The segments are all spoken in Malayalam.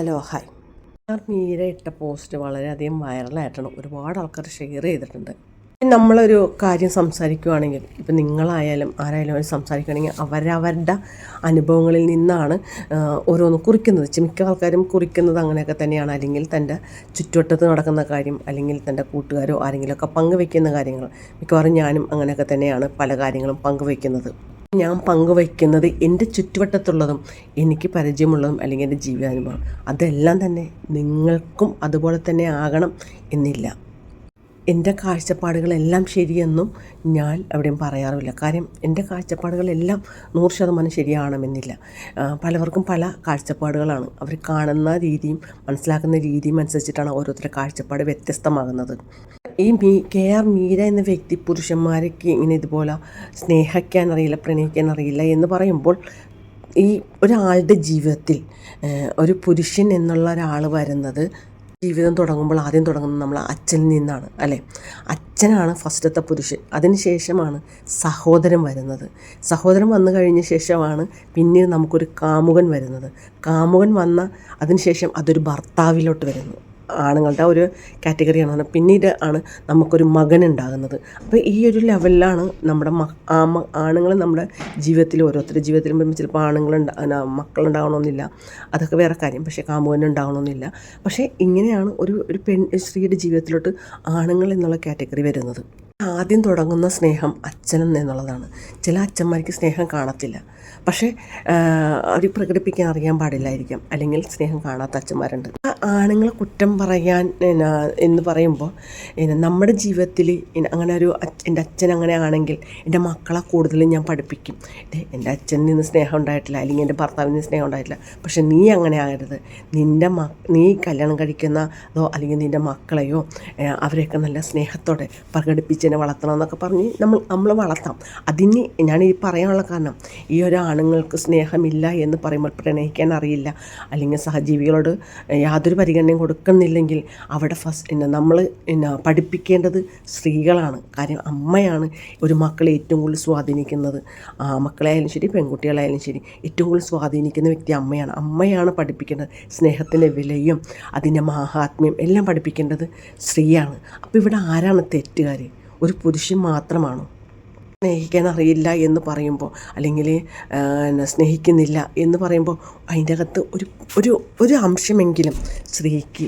ഹലോ ഹായ് ഞാൻ മീര ഇട്ട പോസ്റ്റ് വളരെയധികം വൈറലായിട്ടാണ് ഒരുപാട് ആൾക്കാർ ഷെയർ ചെയ്തിട്ടുണ്ട്. നമ്മളൊരു കാര്യം സംസാരിക്കുകയാണെങ്കിൽ ഇപ്പം നിങ്ങളായാലും ആരായാലും അവർ സംസാരിക്കുകയാണെങ്കിൽ അവരവരുടെ അനുഭവങ്ങളിൽ നിന്നാണ് ഓരോന്ന് കുറിക്കുന്നത്. മിക്ക ആൾക്കാരും കുറിക്കുന്നത് അങ്ങനെയൊക്കെ തന്നെയാണ്. അല്ലെങ്കിൽ തന്റെ ചുറ്റുവട്ടത്ത് നടക്കുന്ന കാര്യം അല്ലെങ്കിൽ തന്റെ കൂട്ടുകാരോ ആരെങ്കിലുമൊക്കെ പങ്കുവെക്കുന്ന കാര്യങ്ങൾ. മിക്കവാറും ഞാനും അങ്ങനെയൊക്കെ തന്നെയാണ് പല കാര്യങ്ങളും പങ്കുവെക്കുന്നത്. ഞാൻ പങ്കുവയ്ക്കുന്നത് എന്റെ ചുറ്റുവട്ടത്തുള്ളതും എനിക്ക് പരിചയമുള്ളതും അല്ലെങ്കിൽ എന്റെ ജീവിതാനുഭവം. അതെല്ലാം തന്നെ നിങ്ങൾക്കും അതുപോലെ തന്നെ ആകണം എന്നില്ല. എന്റെ കാഴ്ചപ്പാടുകളെല്ലാം ശരിയെന്നും ഞാൻ എവിടെയും പറയാറില്ല കാര്യം എന്റെ കാഴ്ചപ്പാടുകളെല്ലാം നൂറ് ശതമാനം ശരിയാകണമെന്നില്ല. പലവർക്കും പല കാഴ്ചപ്പാടുകളാണ്. അവർ കാണുന്ന രീതിയും മനസ്സിലാക്കുന്ന രീതിയും അനുസരിച്ചിട്ടാണ് ഓരോരുത്തരുടെ കാഴ്ചപ്പാട് വ്യത്യസ്തമാകുന്നത്. ഈ മീ കെ ആർ മീര എന്ന വ്യക്തി പുരുഷന്മാരൊക്കെ ഇങ്ങനെ ഇതുപോലെ സ്നേഹിക്കാൻ അറിയില്ല പ്രണയിക്കാൻ അറിയില്ല എന്ന് പറയുമ്പോൾ ഈ ഒരാളുടെ ജീവിതത്തിൽ ഒരു പുരുഷൻ എന്നുള്ള ഒരാൾ വരുന്നത് ജീവിതം തുടങ്ങുമ്പോൾ ആദ്യം തുടങ്ങുന്നത് നമ്മൾ അച്ഛനിൽ നിന്നാണ് അല്ലേ? അച്ഛനാണ് ഫസ്റ്റത്തെ പുരുഷൻ. അതിനുശേഷമാണ് സഹോദരൻ വരുന്നത്. സഹോദരൻ വന്നു കഴിഞ്ഞ ശേഷമാണ് പിന്നീട് നമുക്കൊരു കാമുകൻ വരുന്നത്. കാമുകൻ വന്ന അതിനുശേഷം അതൊരു ഭർത്താവിലോട്ട് വരുന്നു. ആണുങ്ങളുടെ ഒരു കാറ്റഗറിയാണ്. പിന്നീട് ആണ് നമുക്കൊരു മകൻ ഉണ്ടാകുന്നത്. അപ്പോൾ ഈ ഒരു ലെവലിലാണ് നമ്മുടെ ആണുങ്ങൾ നമ്മുടെ ജീവിതത്തിൽ ഓരോരുത്തരുടെ ജീവിതത്തിലും വരുമ്പോൾ ചിലപ്പോൾ ആണുങ്ങൾ മക്കളുണ്ടാകണമെന്നില്ല അതൊക്കെ വേറെ കാര്യം. പക്ഷേ കാമുകൻ ഉണ്ടാവണമെന്നില്ല പക്ഷേ ഇങ്ങനെയാണ് ഒരു ഒരു പെൺ സ്ത്രീയുടെ ജീവിതത്തിലോട്ട് ആണുങ്ങൾ എന്നുള്ള കാറ്റഗറി വരുന്നത്. ആദ്യം തുടങ്ങുന്ന സ്നേഹം അച്ഛൻ എന്നുള്ളതാണ്. ചില അച്ഛന്മാർക്ക് സ്നേഹം കാണത്തില്ല. പക്ഷേ അവർ പ്രകടിപ്പിക്കാൻ അറിയാൻ പാടില്ലായിരിക്കാം. അല്ലെങ്കിൽ സ്നേഹം കാണാത്ത അച്ഛന്മാരുണ്ട്. ആ ആണുങ്ങളെ കുറ്റം പറയാൻ എന്നാ, പറയുമ്പോൾ നമ്മുടെ ജീവിതത്തിൽ അങ്ങനെ ഒരു എന്റെ അച്ഛൻ അങ്ങനെ ആണെങ്കിൽ എന്റെ മക്കളെ കൂടുതലും ഞാൻ പഠിപ്പിക്കും. എന്റെ അച്ഛനിൽ നിന്ന് സ്നേഹം ഉണ്ടായിട്ടില്ല അല്ലെങ്കിൽ എന്റെ ഭർത്താവിൽ നിന്ന് സ്നേഹം ഉണ്ടായിട്ടില്ല. പക്ഷെ നീ അങ്ങനെ ആകരുത്. നിന്റെ മ നീ കല്യാണം കഴിക്കുന്ന അതോ അല്ലെങ്കിൽ നിന്റെ മക്കളെയോ അവരെയൊക്കെ നല്ല സ്നേഹത്തോടെ പ്രകടിപ്പിച്ച് എന്നെ വളർത്തണം എന്നൊക്കെ പറഞ്ഞ് നമ്മൾ നമ്മൾ വളർത്താം. അതിന് ഞാൻ ഈ പറയാനുള്ള കാരണം ഈ ഒരു ആണുങ്ങൾക്ക് സ്നേഹമില്ല എന്ന് പറയുമ്പോൾ പ്രണയിക്കാൻ അറിയില്ല. അല്ലെങ്കിൽ സഹജീവികളോട് യാതൊരു പരിഗണനയും കൊടുക്കുന്നില്ലെങ്കിൽ അവിടെ ഫസ്റ്റ് എന്നാ നമ്മൾ എന്നാ പഠിപ്പിക്കേണ്ടത് സ്ത്രീകളാണ്. കാര്യം അമ്മയാണ് ഒരു മക്കളെ ഏറ്റവും കൂടുതൽ സ്വാധീനിക്കുന്നത്. ആ മക്കളായാലും ശരി പെൺകുട്ടികളായാലും ശരി ഏറ്റവും കൂടുതൽ സ്വാധീനിക്കുന്ന വ്യക്തി അമ്മയാണ്. അമ്മയാണ് പഠിപ്പിക്കേണ്ടത്. സ്നേഹത്തിന്റെ വിലയും അതിന്റെ മാഹാത്മ്യം എല്ലാം പഠിപ്പിക്കേണ്ടത് സ്ത്രീയാണ്. അപ്പോൾ ഇവിടെ ആരാണ് തെറ്റുകാർ ഒരു പുരുഷൻ മാത്രമാണോ? സ്നേഹിക്കാൻ അറിയില്ല എന്ന് പറയുമ്പോൾ അല്ലെങ്കിൽ സ്നേഹിക്കുന്നില്ല എന്ന് പറയുമ്പോൾ അതിന്റെ അകത്ത് ഒരു ഒരു ഒരു അംശമെങ്കിലും സ്ത്രീക്ക്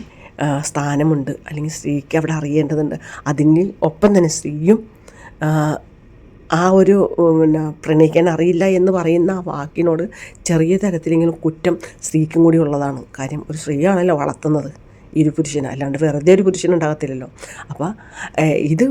സ്ഥാനമുണ്ട്. അല്ലെങ്കിൽ സ്ത്രീക്ക് അവിടെ അറിയേണ്ടതുണ്ട്. അതിന് ഒപ്പം തന്നെ സ്ത്രീയും ആ, ഒരു പിന്നെ പ്രണയിക്കാൻ അറിയില്ല എന്ന് പറയുന്ന ആ വാക്കിനോട് ചെറിയ തരത്തിലെങ്കിലും കുറ്റം സ്ത്രീക്കും കൂടി ഉള്ളതാണ്. കാര്യം ഒരു സ്ത്രീയാണല്ലോ വളർത്തുന്നത്. ഇരു പുരുഷനെ പുരുഷന്. അല്ലാണ്ട് വെറുതെ ഒരു പുരുഷൻ ഉണ്ടാകത്തില്ലല്ലോ അപ്പോൾ ഇത്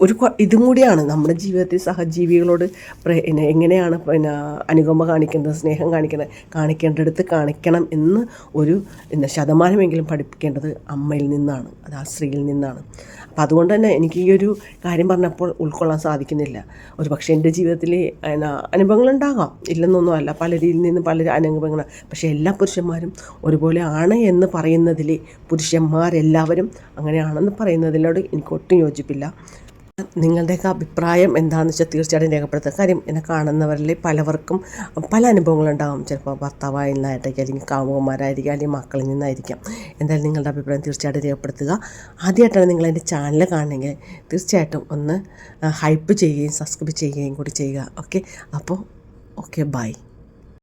ഒരു ഇതും കൂടിയാണ് നമ്മുടെ ജീവിതത്തിൽ സഹജീവികളോട് പിന്നെ എങ്ങനെയാണ് പിന്നെ അനുകമ്പ കാണിക്കേണ്ടത് സ്നേഹം കാണിക്കേണ്ടത് കാണിക്കേണ്ടടുത്ത് കാണിക്കണം എന്ന് ഒരു പിന്നെ ശതമാനമെങ്കിലും പഠിപ്പിക്കേണ്ടത് അമ്മയിൽ നിന്നാണ് അത് ആ സ്ത്രീയിൽ നിന്നാണ്. അപ്പം അതുകൊണ്ട് തന്നെ എനിക്ക് ഈ ഒരു കാര്യം പറഞ്ഞപ്പോൾ ഉൾക്കൊള്ളാൻ സാധിക്കുന്നില്ല. ഒരു പക്ഷേ എന്റെ ജീവിതത്തിൽ അനുഭവങ്ങളുണ്ടാകാം ഇല്ലെന്നൊന്നും അല്ല. പല രീതിയിൽ നിന്ന് പല അനുഭവങ്ങൾ പക്ഷേ എല്ലാ പുരുഷന്മാരും ഒരുപോലെ ആണ് എന്ന് പറയുന്നതിൽ പുരുഷന്മാരെല്ലാവരും അങ്ങനെയാണെന്ന് പറയുന്നതിനോട് എനിക്ക് ഒട്ടും യോജിപ്പില്ല. നിങ്ങളുടെയൊക്കെ അഭിപ്രായം എന്താണെന്ന് വെച്ചാൽ തീർച്ചയായിട്ടും രേഖപ്പെടുത്തുക കാര്യം എന്നെ കാണുന്നവരിൽ പലവർക്കും പല അനുഭവങ്ങളുണ്ടാകും ചിലപ്പോൾ ഭർത്താവായി നിന്നായിട്ടൊക്കെ അല്ലെങ്കിൽ കാമുകന്മാരായിരിക്കും അല്ലെങ്കിൽ മക്കളിൽ നിന്നായിരിക്കാം. എന്തായാലും നിങ്ങളുടെ അഭിപ്രായം തീർച്ചയായിട്ടും രേഖപ്പെടുത്തുക. ആദ്യമായിട്ടാണ് നിങ്ങൾ എന്റെ ചാനൽ കാണണമെങ്കിൽ തീർച്ചയായിട്ടും ഒന്ന് ഹൈപ്പ് ചെയ്യുകയും സബ്സ്ക്രൈബ് ചെയ്യുകയും കൂടി ചെയ്യുക. ഓക്കെ അപ്പോൾ ഓക്കെ ബൈ